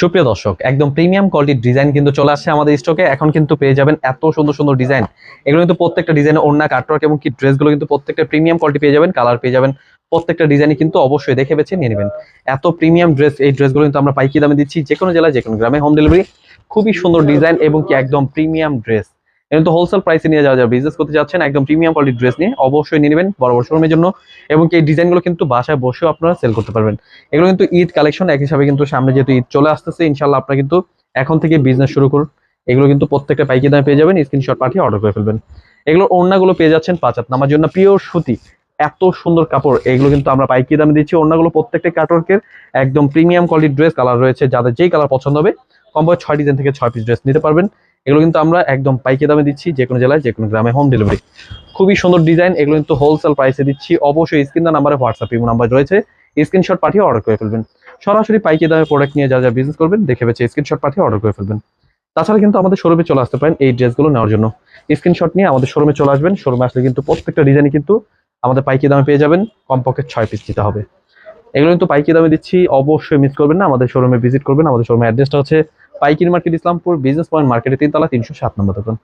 সুপ্রিয় দর্শক, একদম প্রিমিয়াম কোয়ালিটির ডিজাইন কিন্তু চলে আসছে আমাদের স্টকে এখন কিন্তু পেয়ে যাবেন এত সুন্দর সুন্দর ডিজাইন এগুলো কিন্তু প্রত্যেকটা ডিজাইনে অন্য কাটওয়ার্ক এবং কি ড্রেসগুলো কিন্তু প্রত্যেকটা প্রিমিয়াম কোয়ালিটি পেয়ে যাবেন কালার পেয়ে যাবেন। প্রত্যেকটা ডিজাইনই কিন্তু অবশ্যই দেখে বেছে নিয়ে নেবেন। এত প্রিমিয়াম ড্রেস এই ড্রেসগুলো কিন্তু আমরা পাইকি দামে দিচ্ছি যে কোনো জেলায় যে কোনো গ্রামে। হোম ডেলিভারি খুবই সুন্দর ডিজাইন এবং কি একদম প্রিমিয়াম ড্রেস কিন্তু হোলসেল প্রাইসে নিয়ে যাওয়া যাবে বিজনেস করতে যাচ্ছেন একদম প্রিমিয়াম কোয়ালিটির ড্রেস নিয়ে, অবশ্যই নিয়ে নেবেন বড় বড় শোরুমের জন্য এবং এই ডিজাইনগুলো কিন্তু বাসায় বসেও আপনারা সেল করতে পারবেন। এগুলো কিন্তু ঈদ কালেকশন এক হিসাবে কিন্তু সামনে যেহেতু ঈদ চলে আসতেছে ইনশাল্লাহ আপনারা কিন্তু এখন থেকে বিজনেস শুরু করুন। এগুলো কিন্তু প্রত্যেকটা পাইকি দামে পেয়ে যাবেন স্ক্রিনশট পাঠিয়ে অর্ডার করে ফেলবেন। এগুলো ওড়নাগুলো পেয়ে যাচ্ছেন পাঁচ হাত নামার জন্য। পিওর সুতি, এত সুন্দর কাপড়, এগুলো কিন্তু আমরা পাইকি দামে দিচ্ছি। ওড়নাগুলো প্রত্যেকটা কাটওয়ার্কের একদম প্রিমিয়াম কোয়ালিটির ড্রেস কালার রয়েছে। যাদের যেই কালার পছন্দ হবে কমপক্ষে ছয় ডিজাইন থেকে ছয় পিস ড্রেস নিতে পারবেন। এগুলো কিন্তু আমরা একদম পাইকি দামে দিচ্ছি, যে কোনো জেলায়, যে কোনো গ্রামে হোম ডেলিভারি খুবই সুন্দর ডিজাইন এগুলো কিন্তু হোলসেল প্রাইসে দিচ্ছি। অবশ্যই স্ক্রিন নাম্বারে হোয়াটসঅ্যাপ ইমো নাম্বার রয়েছে। স্ক্রিনশট পাঠিয়ে অর্ডার করে ফেলবেন। সরাসরি পাইকি দামে প্রোডাক্ট নিয়ে যা যা বিজনেস করবেন, দেখে বেছে স্ক্রিনশট পাঠিয়ে অর্ডার করে ফেলবেন। তাছাড়া কিন্তু আমাদের শোরুমে চলে আসতে পারেন এই ড্রেসগুলো নেওয়ার জন্য। স্ক্রিনশট নিয়ে আমাদের শোরুমে চলে আসবেন। শোরুমে আসলে কিন্তু প্রত্যেকটা ডিজাইনই কিন্তু আমাদের পাইকি দামে পেয়ে যাবেন। কমপক্ষে ছয় পিস দিতে হবে। এগুলো কিন্তু পাইকি দামে দিচ্ছি। অবশ্যই মিস করবেন না, আমাদের শোরুমে ভিজিট করবেন। আমাদের শোরুমের অ্যাড্রেসটা হচ্ছে পাইকির মার্কেট ইসলামপুর বিজনেস পয়েন্ট মার্কেটে তিনতলা, তিনশো সাত নম্বর দোকান।